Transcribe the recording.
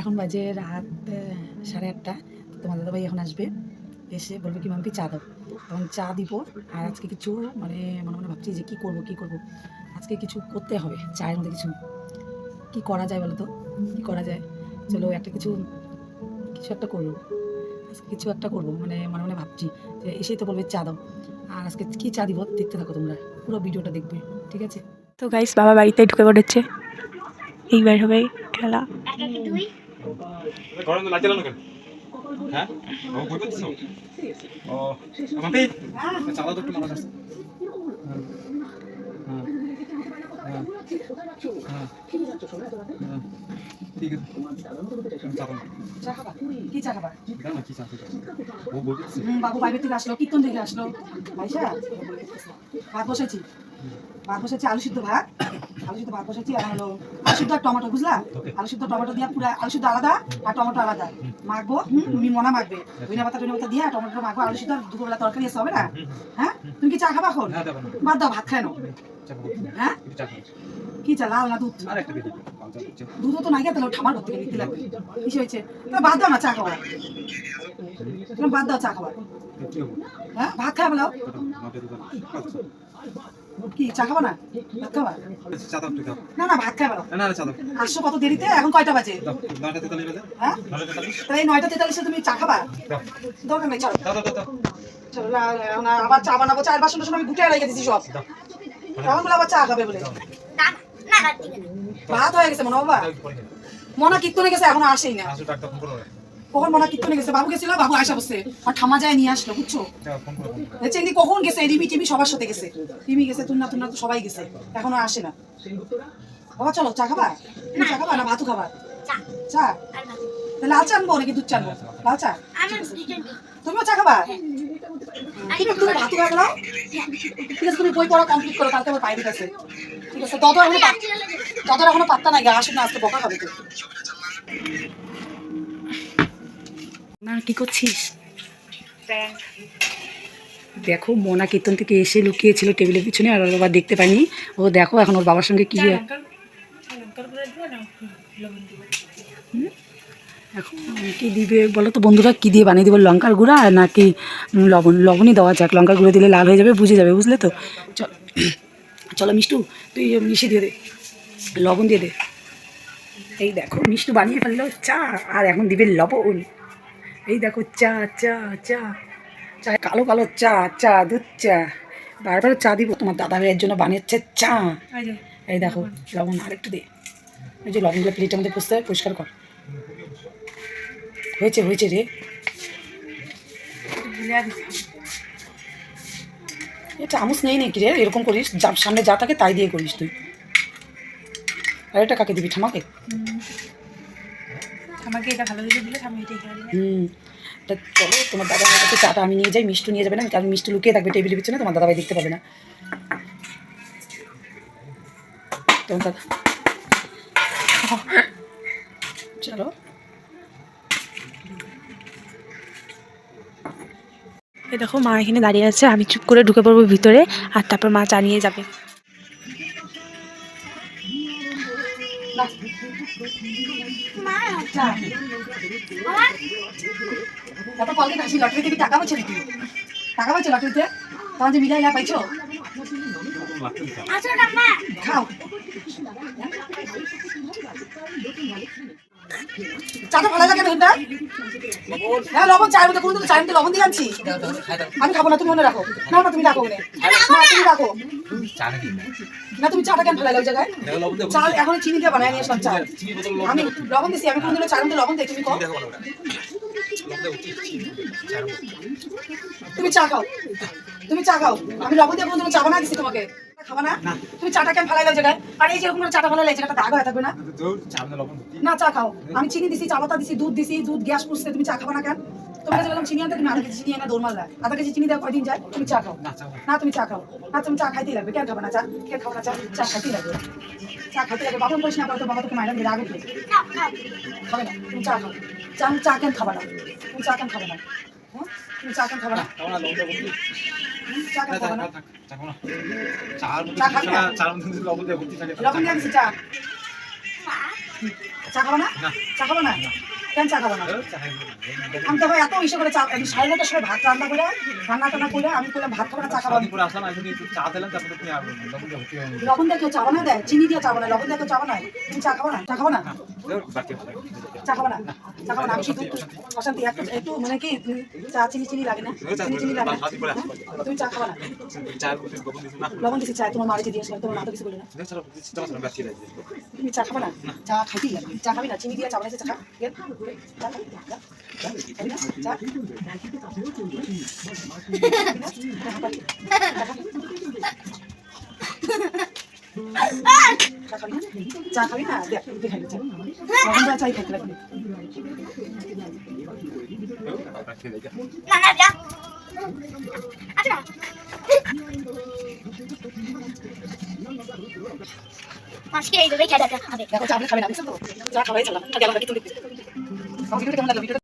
এখন বাজে রাত সাড়ে আটটা। তোমার দাদাভাই এখন আসবে এসে বলবে কি মামকে চা দাও। তখন চা দিব আর আজকে কিছু মানে মনে মনে ভাবছি যে কী করব কী করব। আজকে কিছু করতে হবে চায়ের মধ্যে কিছু। কি করা যায় বলো তো? কী করা যায়? চলো একটা কিছু কিছু একটা করব। আজকে কিছু একটা করব মানে মনে মনে ভাবছি যে এসেই তো বলবে চা দাও। আর আজকে কী চা দিব দেখতে থাকো তোমরা পুরো ভিডিওটা দেখবে ঠিক আছে? তো গাইস বাবা বাড়িতে ঢুকে পড়েছে। এইবার হবে খেলা। লাগছিল না কেন? হ্যাঁ? ও বই করছিস ও আমাকে চালা তো একটু মারা যাচ্ছে ঠিক আছে। চালা চা খাবা কী চা খাবা দাও না কি চাচ্ছে ও বই বাবু বাইরে থেকে আসলো কীর্তন থেকে আসলো। ভাইসা ভাত বসেছি। ভাত বসেছি আলু সিদ্ধ ভাত। আলু সিদ্ধ ভাত বসেছি আর হলো আলু সিদ্ধ আর টমেটো বুঝলা? আলু সিদ্ধ টমেটো দিয়ে পুরো আলু সিদ্ধ আলাদা আর টমেটো আলাদা। মাখবো তুমি মনা মাখবে। ধনিয়া পাতা ধনিয়া পাতা দিয়ে টমেটো মাখবো। আলু সিদ্ধ দুপুরবেলা তরকারি হবে না? হ্যাঁ? তুমি কি চা খাবা এখন? বাদ দাও ভাত খায় হ্যাঁ? কি চা লাল না দুধ? দুধও তো নাই গেছে ঠামার নিতে লাগবে। কিছু হয়েছে। তা বাদ দাও না চা খাওয়া। বাদ দাও চা খাওয়া। হ্যাঁ? ভাত খাওয়া বলো। কি চা খাব না? ভাত খাবা? না না না। আসছো কত দেরিতে? এখন কয়টা বাজে? হ্যাঁ? তাহলে নয়টা তেতাল্লিশে তুমি চা খাবা? দাও। দরকার নেই চলো। না, আবার চা বানাবো। চার বাসন টাসন আমি গুটে রেখে সব। এখন বলে আবার চা খাবে বলে। ভাত হয়ে গেছে মনে বাবা। মনা কীর্তনে গেছে এখনও আসেই না। আসো কখন মনে কীর্তনে গেছে? বাবু গেছিল? বাবু আসা বসছে। আর ঠামা যায় নিয়ে আসলো বুঝছ? এদিকে কখন গেছে? রিমি টিমি সবার সাথে গেছে। রিমি গেছে তুন্না তুন্না তো সবাই গেছে। এখনও আসে না। বাবা চলো চা খাবা? তুমি চা খাবা না ভাতু খাবা? চা। তাহলে লাল চা আনব নাকি দুধ চা আনব? লাল চা? তুমিও চা খাবা? তুমি তুমি ভাতও খাবে না ঠিক আছে তুমি বই পড়া কমপ্লিট করো কালকে আমার বাইরে আছে ঠিক আছে দাদা এখনও পাত- এখনও পাত্তা নাই গা আসুন না আজকে বকা খাবে তো। কি করছিস? দেখো মোনা কীর্তন থেকে এসে লুকিয়েছিল টেবিলের পিছনে আর ওর বাবা দেখতে পাইনি ও দেখো এখন ওর বাবার সঙ্গে কি? এখন কি দিবে বলো তো বন্ধুরা কি দিয়ে বানিয়ে দেবো? লঙ্কার গুঁড়া নাকি লবণ লবণই দেওয়া যাক। লঙ্কার গুঁড়ো দিলে লাল হয়ে যাবে বুঝে যাবে বুঝলে তো? চল চলো মিষ্টু তুই মিশিয়ে দিয়ে দে। লবণ দিয়ে দে। এই দেখো মিষ্টু বানিয়ে ফেলল চা। আর এখন দিবে লবণ। এই দেখো চা চা চা। চা কালো কালো চা চা দুধ চা। বারবার চা দিব তোমার দাদা ভাইয়ের জন্য বানিয়েছে চা। এই দেখো লবণ আরেকটু দে। এই যে লবণগুলো প্লেটের মধ্যে পুষতে পরিষ্কার কর। হয়েছে হয়েছে রে। এ চামচ নেই নাকি রে? এরকম করিস যা সামনে যা থাকে তাই দিয়ে করিস তুই। আর এটা কাকে দিবি ঠামাকে আমাকে এটা ভালো লেগে দিলে আমি এটাই খাই হুম। তা চলো তোমার দাদা আমার কাছে চাটা আমি নিয়ে যাই মিষ্টি নিয়ে যাবে না কারণ মিষ্টি লুকিয়ে থাকবে টেবিলের পিছনে তোমার দাদাভাই দেখতে পাবে না। তোমার দাদা চলো। এই দেখো মা এখানে দাঁড়িয়ে আছে আমি চুপ করে ঢুকে পড়ব ভিতরে আর তারপর মা চা নিয়ে যাবে। কত কলকে আসি লটারি থেকে টাকা পাচ্ছে নাকি? টাকা পাচ্ছে লটারিতে? যে মিলাই না পাইছো? খাও। চাটা ভালো লাগে না হ্যাঁ লবণ চায়ের মধ্যে কোনদিন চায়ের মধ্যে লবণ দিয়ে আনছি। আমি খাব না তুমি মনে রাখো। না না তুমি রাখো তুমি রাখো। না তুমি চাটা কেন ভালো লাগে ওই জায়গায়? চাল চা এখন চিনি দিয়ে বানায় নিয়ে আসলাম চা চিনি বোতল লবণ আমি লবণ দিছি আমি কোনদিনও চার মধ্যে লবণ দেখি তুমি কো দেখো ভালো করে লবণ দেবো চিনি চিনি চার মতো। তুমি চা খাও। তুমি চা খাও। আমি লবণ দিয়ে কোনদিনও চা বানায় দিছি তোমাকে। খাবা না? তুমি চাটা কেন লাগে ওই আর এই যে এরকম করে চাটা ভালো লাগে দাগ হয়ে থাকবে না? দিই না চা খাও। আমি চিনি দিছি চা পাতা দিছি দুধ দিছি দুধ গ্যাস পুষছে তুমি চা খাবা না কেন? তোমার কাছে বললাম চিনি আনতে তুমি আধা কেজি চিনি এনে দৌড় মারলা। আধা কেজি চিনি দেওয়া কয়দিন যায়? তুমি চা খাও। না চা খাব। না। তুমি চা খাও। না তুমি চা খাইতেই লাগবে। কেন খাবা না চা? কেন খাবা না চা? চা খাইতেই লাগবে। চা খাইতে লাগবে। বাবা করিস না করতো বাবা তোকে রাগ উঠবে। খাবে না। তুমি চা খাও। চা চা কেন খাবা না? তুমি চা কেন খাবে না? হ্যাঁ? তুমি চা কেন খাবে না? চা খাব না, চা খাব না। চার মধ্যে চা খাবি না? না না। না কেন চা খাব না। না। আমি তো ভাই এত ইসে করে চা আমি সাড়ে নটার সময় ভাত রান্না করে রান্না টান্না করে আমি করলাম ভাত খাব না চা খাব না চা দিলাম, তারপরে তুমি আর লবণ দিয়ে। কেউ চা বানায় দেয়? চিনি দিয়ে চা বানায়? লবণ দিয়ে কেউ চা বানায়? তুমি চা খাব না? চা খাব না? বাকি হবে। চা খাব না? চা খাব না? আমি শুধু অশান্তি। একটু মানে কি চা চিনি চিনি লাগে না? চিনি চিনি লাগে না। তুমি চা খাব না? লবণ দিছো না? চা তোমার মারিতে দিয়ে তোমার মা কিছু বলে না। তুমি চা খাব না? চা খাইতেই লাগবে চা খাবি না? চিনি দিয়ে চা বানাইছে চা খা। চা খাবি না? খাবি খাবি খাবি দেখ তুই চা চাই খাইতে লাগবে। না আপনি না চা খাওয়াই চলা আগে আমরা কি ভিডিওটা কেমন লাগল ভিডিওটা